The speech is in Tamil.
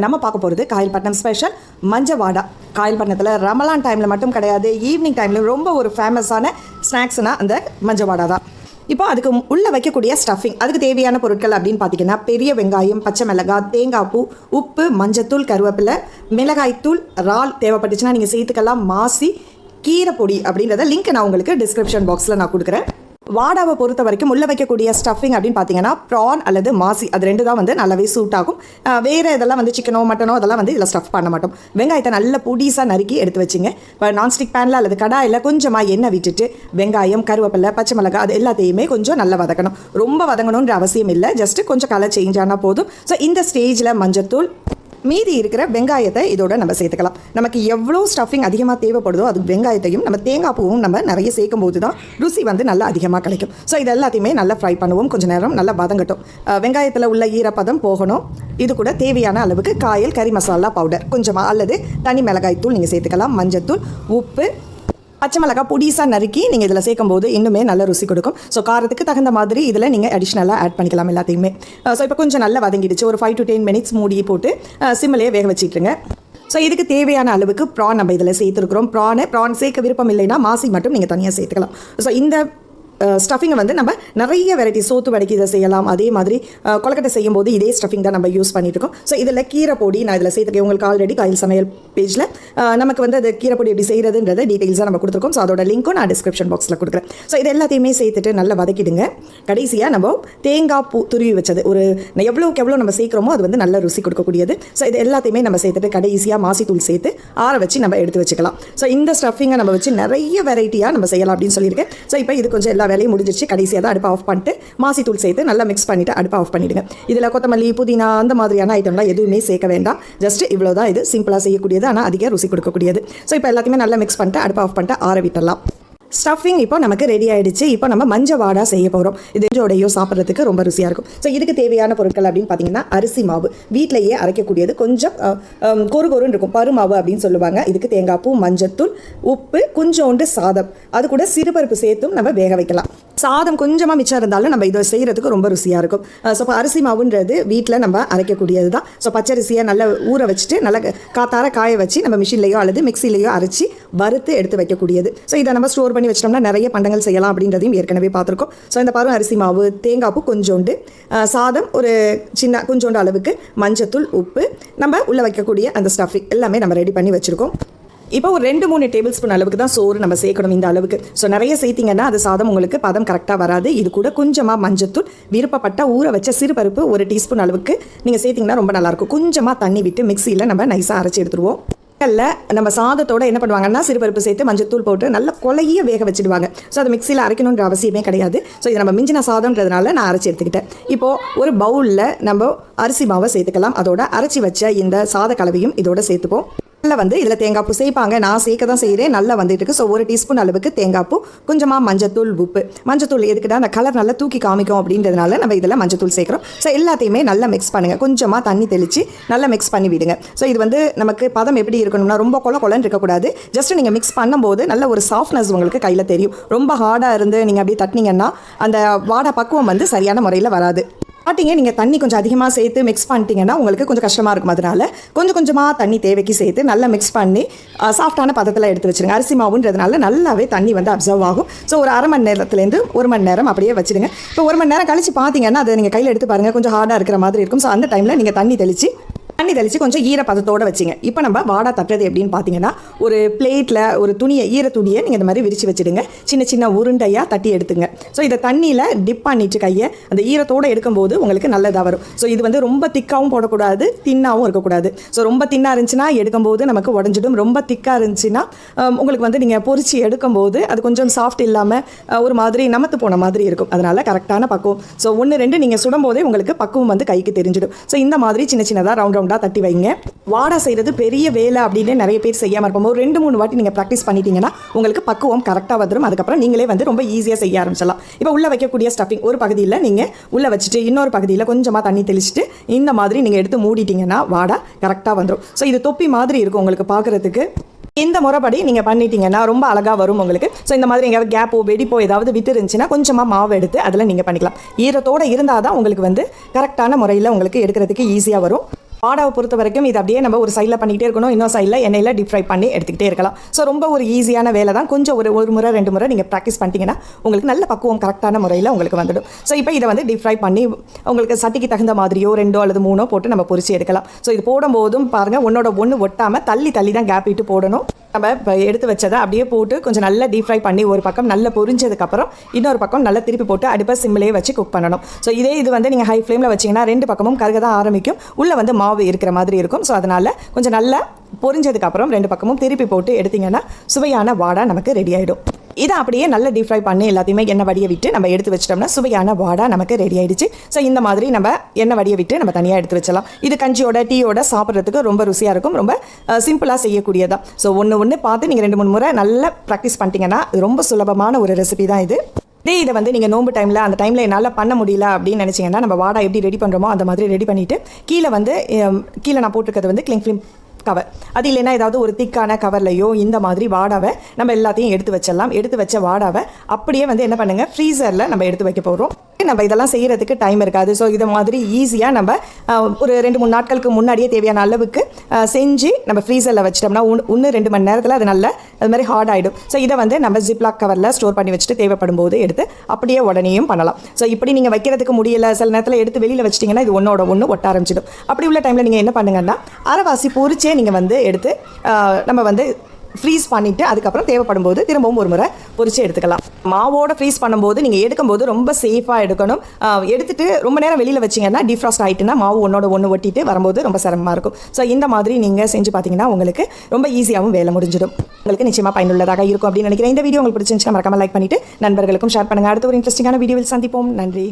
நம்ம பார்க்க போகிறது காயல்பட்டினம் ஸ்பெஷல் மஞ்ச வாடா காயல்பட்டினத்தில் ரமலான் டைமில் மட்டும் கிடையாது ஈவினிங் டைமில் ரொம்ப ஒரு ஃபேமஸான ஸ்நாக்ஸ்னால் அந்த மஞ்ச வாடா தான். இப்போ அதுக்கு உள்ளே வைக்கக்கூடிய ஸ்டஃபிங் அதுக்கு தேவையான பொருட்கள் அப்படின்னு பார்த்தீங்கன்னா பெரிய வெங்காயம் பச்சை மிளகாய் தேங்காய் பூ உப்பு மஞ்சத்தூள் கருவேப்பிலை மிளகாய்த்தூள் இறால் தேவைப்பட்டுச்சுன்னா நீங்கள் சேர்த்துக்கலாம். மாசி கீரை பொடி அப்படின்றத லிங்க் நான் உங்களுக்கு டிஸ்கிரிப்ஷன் பாக்ஸில் நான் கொடுக்குறேன். வாடாவை பொறுத்த வரைக்கும் உள்ள வைக்கக்கூடிய ஸ்டஃபிங் அப்படின்னு பார்த்தீங்கன்னா ப்ரான் அல்லது மாசி அது ரெண்டு தான் வந்து நல்லாவே சூட் ஆகும். வேறு இதெல்லாம் வந்து சிக்கனோ மட்டனோ அதெல்லாம் வந்து இதில் ஸ்டஃப் பண்ண மாட்டோம். வெங்காயத்தை நல்ல பொடிசாக நறுக்கி எடுத்து வச்சுங்க. இப்போ நான்ஸ்டிக் பேனில் அல்லது கடாயில் கொஞ்சமாக எண்ணெய் விட்டுட்டு வெங்காயம் கருவேப்பிலை பச்சை மிளகாய் அது எல்லாத்தையுமே கொஞ்சம் நல்லா வதக்கணும். ரொம்ப வதங்கணுன்ற அவசியம் இல்லை. ஜஸ்ட் கொஞ்சம் கலர் சேஞ்ச் ஆனால் போதும். ஸோ இந்த ஸ்டேஜில் மஞ்சத்தூள் மீதி இருக்கிற வெங்காயத்தை இதோட நம்ம சேர்த்துக்கலாம். நமக்கு எவ்வளோ ஸ்டஃபிங் அதிகமாக தேவைப்படுதோ அதுக்கு வெங்காயத்தையும் நம்ம தேங்காய் பூவும் நம்ம நிறைய சேர்க்கும் போது தான் ருசி வந்து நல்லா அதிகமாக கிடைக்கும். ஸோ இது எல்லாத்தையுமே நல்லா ஃப்ரை பண்ணுவோம். கொஞ்சம் நேரம் நல்லா வதங்கட்டும். வெங்காயத்தில் உள்ள ஈரப்பதம் போகணும். இது கூட தேவையான அளவுக்கு காயல் கறி மசாலா பவுடர் கொஞ்சமாக அல்லது தனி மிளகாய் தூள் நீங்கள் சேர்த்துக்கலாம். மஞ்சத்தூள் உப்பு பச்சை மிளகாய் பொடிசாக நறுக்கி நீங்கள் இதில் சேர்க்கும் போது இன்னுமே நல்ல ருசி கொடுக்கும். ஸோ காரத்துக்கு தகுந்த மாதிரி இதில் நீங்கள் அடிஷ்னலாக ஆட் பண்ணிக்கலாம் எல்லாத்தையுமே. Uh, ஸோ இப்போ கொஞ்சம் நல்லா வதங்கிடுச்சு. ஒரு ஃபைவ் டு டென் மினிட்ஸ் மூடி போட்டு uh, சிம்மிலேயே வேக வச்சிட்டுருங்க ஸோ இதுக்கு தேவையான அளவுக்கு ப்ரான் நம்ம இதில் சேர்த்துருக்குறோம். ப்ரானை ப்ரான் சேர்க்க விருப்பம் இல்லைன்னா மாசி மட்டும் நீங்கள் தனியாக சேர்த்துக்கலாம். ஸோ இந்த ஸ்டஃபிங்கை வந்து நம்ம நிறைய வெரைட்டி சோத்து வடைக்கு இதை செய்யலாம். அதே மாதிரி கொலக்கட்டை செய்யும் போது இதே ஸ்டஃபிங் தான் நம்ம யூஸ் பண்ணிட்டு இருக்கோம். ஸோ இதில் கீரை பொடி நான் இதில் சேர்த்துருக்கேன் உங்களுக்கு ஆல்ரெடி காயில் சமையல் பேஜில் நமக்கு வந்து அது கீரை பொடி எப்படி செய்கிறதுன்றத டீட்டெயில்ஸாக நம்ம கொடுத்துருக்கோம். ஸோ அதோட லிங்க்கும் நான் டிஸ்கிரிப்ஷன் பாக்ஸில் கொடுக்குறேன். ஸோ இது எல்லாத்தையுமே சேர்த்துட்டு நல்லா வதக்கிடுங்க. கடைசியாக நம்ம தேங்காய் பூ துருவி வச்சது. ஒரு எவ்வளோக்கு எவ்வளோ நம்ம சேர்க்குறோமோ அது வந்து நல்ல ருசி கொடுக்கக்கூடியது. ஸோ இது எல்லாத்தையுமே நம்ம சேர்த்துட்டு கடைசியாக மாசித்தூள் சேர்த்து ஆற வச்சு நம்ம எடுத்து வச்சுக்கலாம். ஸோ இந்த ஸ்டஃபிங்கை நம்ம வச்சு நிறைய வெரைட்டியாக நம்ம செய்யலாம் அப்படின்னு சொல்லியிருக்கேன். ஸோ இப்போ இது கொஞ்சம் எல்லா வேலையும் முடிஞ்சிருச்சு. கடைசியாக தான் அடுப்பை ஆஃப் பண்ணிட்டு மாசி தூள் சேர்த்து நல்லா மிக்ஸ் பண்ணிவிட்டு அடுப்பை ஆஃப் பண்ணிவிடுங்க இதில் கொத்தமல்லி புதினா அந்த மாதிரியான ஐட்டம்லாம் எதுவுமே சேர்க்க வேண்டாம். ஜஸ்ட் இவ்வளோ தான் இது சிம்பிளாக செய்யக்கூடியது. ஆனால் அதிக ருசி கொடுக்கக்கூடியது. ஸோ இப்போ எல்லாத்தையுமே நல்லா மிக்ஸ் பண்ணிட்டு அடுப்பை ஆஃப் பண்ணிட்டு ஆற விட்டுடலாம். ஸ்டஃபிங் இப்போ நமக்கு ரெடி ஆயிடுச்சு. இப்போ நம்ம மஞ்ச வாடா செய்ய போகிறோம் இது இதோடையோ சாப்பிட்றதுக்கு ரொம்ப ருசியாக இருக்கும். ஸோ இதுக்கு தேவையான பொருட்கள் அப்படின்னு பார்த்தீங்கன்னா அரிசி மாவு. வீட்டிலேயே அரைக்கக்கூடியது கொஞ்சம் கொரு கொருன்னு இருக்கும். பருமாவு அப்படின்னு சொல்லுவாங்க. இதுக்கு தேங்காய் பூ மஞ்சத்தூள் உப்பு கொஞ்சோண்டு சாதம். அது கூட சிறுபருப்பு சேர்த்தும் நம்ம வேக வைக்கலாம். சாதம் கொஞ்சமாக மிச்சம் இருந்தாலும் நம்ம இதை செய்கிறதுக்கு ரொம்ப ருசியாக இருக்கும். ஸோ இப்போ அரிசி மாவுன்றது வீட்டில் நம்ம அரைக்கக்கூடியது தான் ஸோ பச்சரிசியை நல்லா ஊற வச்சுட்டு நல்லா காத்தார காய வச்சு நம்ம மிஷின்லேயோ அல்லது மிக்சிலேயோ அரைச்சி வறுத்து எடுத்து வைக்கக்கூடியது. ஸோ இதை நம்ம ஸ்டோர் பண்ணி வச்சிட்டோம்னா நிறைய பண்டங்கள் செய்யலாம் அப்படின்றதையும் ஏற்கனவே பார்த்துருக்கோம். ஸோ இந்த பருவம் அரிசி மாவு தேங்காய் பூ கொஞ்சோண்டு சாதம் ஒரு சின்ன கொஞ்சோண்டு அளவுக்கு மஞ்சத்தூள் உப்பு நம்ம உள்ளே வைக்கக்கூடிய அந்த ஸ்டஃபிங் எல்லாமே நம்ம ரெடி பண்ணி வச்சுருக்கோம். இப்போ ஒரு ரெண்டு மூணு டேபிள் ஸ்பூன் அளவுக்கு தான் சோறு நம்ம சேர்க்கணும் இந்த அளவுக்கு. ஸோ நிறைய சேர்த்திங்கன்னா அது சாதம் உங்களுக்கு பதம் கரெக்டாக வராது. இது கூட கொஞ்சமாக மஞ்சத்தூள் விருப்பப்பட்ட ஊற வச்ச சிறுபருப்பு ஒரு டீஸ்பூன் அளவுக்கு நீங்கள் சேர்த்திங்கன்னா ரொம்ப நல்லாயிருக்கும் கொஞ்சமாக தண்ணி விட்டு மிக்சியில் நம்ம நைஸாக அரைச்சி எடுத்துருவோம். இல்ல நம்ம சாதத்தோட என்ன பண்ணுவாங்கன்னா சிறுபருப்பு சேர்த்து மஞ்சத்தூள் போட்டு நல்ல கொலைய வேக வச்சிடுவாங்க. ஸோ அதை மிக்சியில் அரைக்கணுன்ற அவசியமே கிடையாது. ஸோ இது நம்ம மிஞ்சின சாதம்ன்றதுனால நான் அரைச்சி எடுத்துக்கிட்டேன். இப்போது ஒரு பவுலில் நம்ம அரிசி மாவை சேர்த்துக்கலாம். அதோட அரைச்சி வச்ச இந்த சாத கலவையும் இதோட சேர்த்துப்போம். நல்லா வந்து இதில் தேங்காய் பூ சேர்ப்பாங்க நான் சேர்க்க தான் செய்கிறேன் நல்லா வந்துட்டு இருக்கு. ஸோ ஒரு டீஸ்பூன் அளவுக்கு தேங்காய் பூ கொஞ்சமாக மஞ்சத்தூள் உப்பு. மஞ்சத்தூள் எதுக்குடா அந்த கலர் நல்லா தூக்கி காமிக்கும் அப்படின்றதுனால நம்ம இதில் மஞ்சத்தூள் சேர்க்குறோம் ஸோ எல்லாத்தையுமே நல்லா மிக்ஸ் பண்ணுங்கள் கொஞ்சமாக தண்ணி தெளித்து நல்லா மிக்ஸ் பண்ணி விடுங்க. ஸோ இது வந்து நமக்கு பதம் எப்படி இருக்கணும்னா ரொம்ப கொல கொலன்னு இருக்கக்கூடாது. ஜஸ்ட் நீங்கள் மிக்ஸ் பண்ணும்போது நல்ல ஒரு சாஃப்ட்னஸ் உங்களுக்கு கையில் தெரியும். ரொம்ப ஹார்டாக இருந்து நீங்கள் அப்படியே தட்டினீங்கன்னா அந்த வாடை பக்குவம் வந்து சரியான முறையில் வராது. ஸ்டார்டிங்கே நீங்கள் தண்ணி கொஞ்சம் அதிகமாக சேர்த்து மிக்ஸ் பண்ணிட்டீங்கன்னா உங்களுக்கு கொஞ்சம் கஷ்டமாக இருக்கும். அதனால கொஞ்சம் கொஞ்சமாக தண்ணி தேவைக்கு சேர்த்து நல்லா மிக்ஸ் பண்ணி சாஃப்டான பதத்தில் எடுத்து வச்சுருங்க. அரிசி மாவுன்றதுனால நல்லாவே தண்ணி வந்து அப்சர்வ் ஆகும். ஸோ ஒரு அரை மணி நேரத்துலேருந்து ஒரு மணி நேரம் அப்படியே வச்சுடுங்க. இப்போ ஒரு மணி நேரம் கழிச்சு பார்த்தீங்கன்னா அதை நீங்கள் கையில் எடுத்து பாருங்கள் கொஞ்சம் ஹார்டாக இருக்கிற மாதிரி இருக்கும். ஸோ அந்த டைமில் நீங்கள் தண்ணி தெளித்து தண்ணி தெளித்து கொஞ்சம் ஈரப்பதத்தோடு வச்சிங்க. இப்போ நம்ம வாடா தட்டுறது எப்படின்னு பார்த்தீங்கன்னா ஒரு பிளேட்டில் ஒரு துணியை ஈர துணியை நீங்கள் இந்த மாதிரி விரித்து வச்சிடுங்க. சின்ன சின்ன உருண்டையாக தட்டி எடுத்துங்க. ஸோ இதை தண்ணியில் டிப் பண்ணிட்டு கையை அந்த ஈரத்தோடு எடுக்கும்போது உங்களுக்கு நல்லதாக வரும். ஸோ இது வந்து ரொம்ப திக்காகவும் போடக்கூடாது தின்னாகவும் இருக்கக்கூடாது. ஸோ ரொம்ப தின்னாக இருந்துச்சுன்னா எடுக்கும்போது நமக்கு உடஞ்சிடும். ரொம்ப திக்காக இருந்துச்சுன்னா உங்களுக்கு வந்து நீங்கள் பொரிச்சு எடுக்கும்போது அது கொஞ்சம் சாஃப்ட் இல்லாமல் ஒரு மாதிரி நமத்து போன மாதிரி இருக்கும். அதனால் கரெக்டான பக்குவம். ஸோ ஒன்று ரெண்டு நீங்கள் சுடும்போதே உங்களுக்கு பக்குவம் வந்து கைக்கு தெரிஞ்சிடும். ஸோ இந்த மாதிரி சின்ன சின்னதாக ரவுண்ட் ரவுண்டாக தட்டி வைங்க. வாடா செய்கிறது பெரிய வேலை அப்படின்னு நிறைய பேர் செய்யாமல் இருப்போம். ஒரு ரெண்டு மூணு வாட்டி நீங்கள் ப்ராக்டிஸ் பண்ணிட்டீங்கன்னா உங்களுக்கு பக்குவம் கரெக்டாக வந்துடும் அதுக்கப்புறம் நீங்களே வந்து ரொம்ப ஈஸியாக செய்ய ஆரம்பிச்சிடலாம். இப்போ உள்ளே வைக்கக்கூடிய ஸ்டஃபிங் ஒரு பகுதியில் நீங்கள் உள்ளே வச்சுட்டு இன்னொரு பகுதியில் கொஞ்சமாக தண்ணி தெளிச்சுட்டு இந்த மாதிரி நீங்கள் எடுத்து மூடிட்டீங்கன்னா வாடா கரெக்டாக வந்துடும் ஸோ இது தொப்பி மாதிரி இருக்கும் உங்களுக்கு பார்க்குறதுக்கு இந்த முறைப்படி நீங்கள் பண்ணிட்டீங்கன்னா ரொம்ப அழகாக வரும் உங்களுக்கு. ஸோ இந்த மாதிரி எங்கேயாவது கேப்போ வெடிப்போ ஏதாவது விட்டு இருந்துச்சுன்னா கொஞ்சமாக மாவு எடுத்து அதில் நீங்கள் பண்ணிக்கலாம். ஈரத்தோடு இருந்தால் தான் உங்களுக்கு வந்து கரெக்டான முறையில் உங்களுக்கு எடுக்கிறதுக்கு ஈஸியாக வரும். வாடாவை பொறுத்த வரைக்கும் இது அப்படியே நம்ம ஒரு சைடில் பண்ணிகிட்டே இருக்கணும். இன்னும் சைடில் எண்ணெயில் டீப் ஃப்ரை பண்ணி எடுத்துக்கிட்டே இருக்கலாம். ஸோ ரொம்ப ஒரு ஈஸியான வேலை தான். கொஞ்சம் ஒரு ஒரு முறை ரெண்டு முறை நீங்கள் ப்ராக்டிஸ் பண்ணிட்டீங்கன்னா உங்களுக்கு நல்ல பக்குவம் கரெக்டான முறையில் உங்களுக்கு வந்துடும். ஸோ இப்போ இதை வந்து டீப் ஃப்ரை பண்ணி உங்களுக்கு சட்டிக்கு தகுந்த மாதிரியோ ரெண்டோ அல்லது மூணோ போட்டு நம்ம பொரிச்சு எடுக்கலாம். ஸோ இது போடும்போதும் பாருங்கள் ஒன்னோட ஒன்று ஒட்டாமல் தள்ளி தள்ளி தான் கேப் விட்டு போடணும். நம்ம இப்போ எடுத்து வச்சதை அப்படியே போட்டு கொஞ்சம் நல்லா டீப் ஃப்ரை பண்ணி ஒரு பக்கம் நல்லா பொரிஞ்சதுக்கப்புறம் இன்னொரு பக்கம் நல்லா திருப்பி போட்டு அடுப்பை சிம்மிலே வச்சு குக் பண்ணணும். ஸோ இதே இது வந்து நீங்கள் ஹை ஃப்ளேமில் வச்சிங்கன்னா ரெண்டு பக்கமும் கருக தான் ஆரம்பிக்கும். உள்ளே வந்து மாவு இருக்கிற மாதிரி இருக்கும். ஸோ அதனால் கொஞ்சம் நல்லா பொரிஞ்சதுக்கப்புறம் ரெண்டு பக்கமும் திருப்பி போட்டு எடுத்திங்கன்னா சுவையான வாடா நமக்கு ரெடி ஆகிடும் இதை அப்படியே நல்லா டீப் ஃப்ரை பண்ணி எல்லாத்தையுமே எண்ணெய் வடிய விட்டு நம்ம எடுத்து வச்சிட்டோம்னா சுவையான வாடா நமக்கு ரெடி ஆயிடுச்சு. ஸோ இந்த மாதிரி நம்ம எண்ணெய் வடிய விட்டு நம்ம தனியாக எடுத்து வச்சலாம் இது கஞ்சியோட டீயோட சாப்பிட்றதுக்கு ரொம்ப ருசியாக இருக்கும். ரொம்ப சிம்பிளாக செய்யக்கூடியதா. ஸோ ஒன்று ஒன்று பார்த்து நீங்கள் ரெண்டு மூணு முறை நல்லா ப்ராக்டிஸ் பண்ணிட்டீங்கன்னா இது ரொம்ப சுலபமான ஒரு ரெசிபி தான் இது. இதே இதை வந்து நீங்கள் நோம்பு டைமில் அந்த டைமில் என்னால் பண்ண முடியல அப்படின்னு நினச்சிங்கன்னா நம்ம வாடா எப்படி ரெடி பண்ணுறோமோ அந்த மாதிரி ரெடி பண்ணிவிட்டு கீழே வந்து கீழே நான் போட்டிருக்கிறது வந்து கிளிங் ஃபிலிம் கவர். அது இல்லைன்னா ஏதாவது ஒரு திக்கான கவர்லையோ இந்த மாதிரி வாடாவை நம்ம எல்லாத்தையும் எடுத்து வச்சிடலாம். எடுத்து வச்ச வாடாவை அப்படியே வந்து என்ன பண்ணுங்கள் ஃப்ரீசரில் நம்ம எடுத்து வைக்க போகிறோம் நம்ம இதெல்லாம் செய்கிறதுக்கு டைம் இருக்காது. ஸோ இது மாதிரி ஈஸியாக நம்ம ஒரு ரெண்டு மூணு நாட்களுக்கு முன்னாடியே தேவையான அளவுக்கு செஞ்சு நம்ம ஃப்ரீசரில் வச்சிட்டோம்னா ஒன்று ஒன்று ரெண்டு மணி நேரத்தில் அது நல்ல அது மாதிரி ஹார்ட் ஆகிடும் ஸோ இதை வந்து நம்ம ஜிப்லாக் கவரில் ஸ்டோர் பண்ணி வச்சுட்டு தேவைப்படும் போது எடுத்து அப்படியே உடனேயும் பண்ணலாம். ஸோ இப்படி நீங்கள் வைக்கிறதுக்கு முடியல சில நேரத்தில் எடுத்து வெளியில் வச்சிட்டிங்கன்னா இது ஒன்றோட ஒன்று ஒட்ட ஆரம்பிச்சிடும் அப்படி உள்ள டைமில் நீங்கள் என்ன பண்ணுங்கன்னா அரைவாசி பொறிச்சே நீங்கள் வந்து எடுத்து நம்ம வந்து ஃப்ரீஸ் பண்ணிவிட்டு அதுக்கப்புறம் தேவைப்படும் போது திரும்பவும் ஒரு முறை பொறிச்சு எடுத்துக்கலாம். மாவோட ஃப்ரீஸ் பண்ணும்போது நீங்கள் எடுக்கும்போது ரொம்ப சேஃபாக எடுக்கணும். எடுத்துட்டு ரொம்ப நேரம் வெளியில் வச்சிங்கன்னா டிஃப்ராஸ்ட் ஆகிட்டுனா மாவு ஒன்றோட ஒன்று ஒட்டிட்டு வரும்போது ரொம்ப சிரமமாக இருக்கும். ஸோ இந்த மாதிரி நீங்கள் செஞ்சு பார்த்தீங்கன்னா உங்களுக்கு ரொம்ப ஈஸியாகவும் வேலை முடிஞ்சிடும். உங்களுக்கு நிச்சயமாக பயனுள்ளதாக இருக்கும் அப்படின்னு நினைக்கிறேன். இந்த வீடியோ உங்களுக்கு பிடிச்சிருந்துச்சுன்னா மறக்காம லைக் பண்ணிவிட்டு நண்பர்களுக்கும் ஷேர் பண்ணுங்கள் அடுத்த ஒரு இன்ட்ரெஸ்டிங்கான வீடியோவில் சந்திப்போம். நன்றி.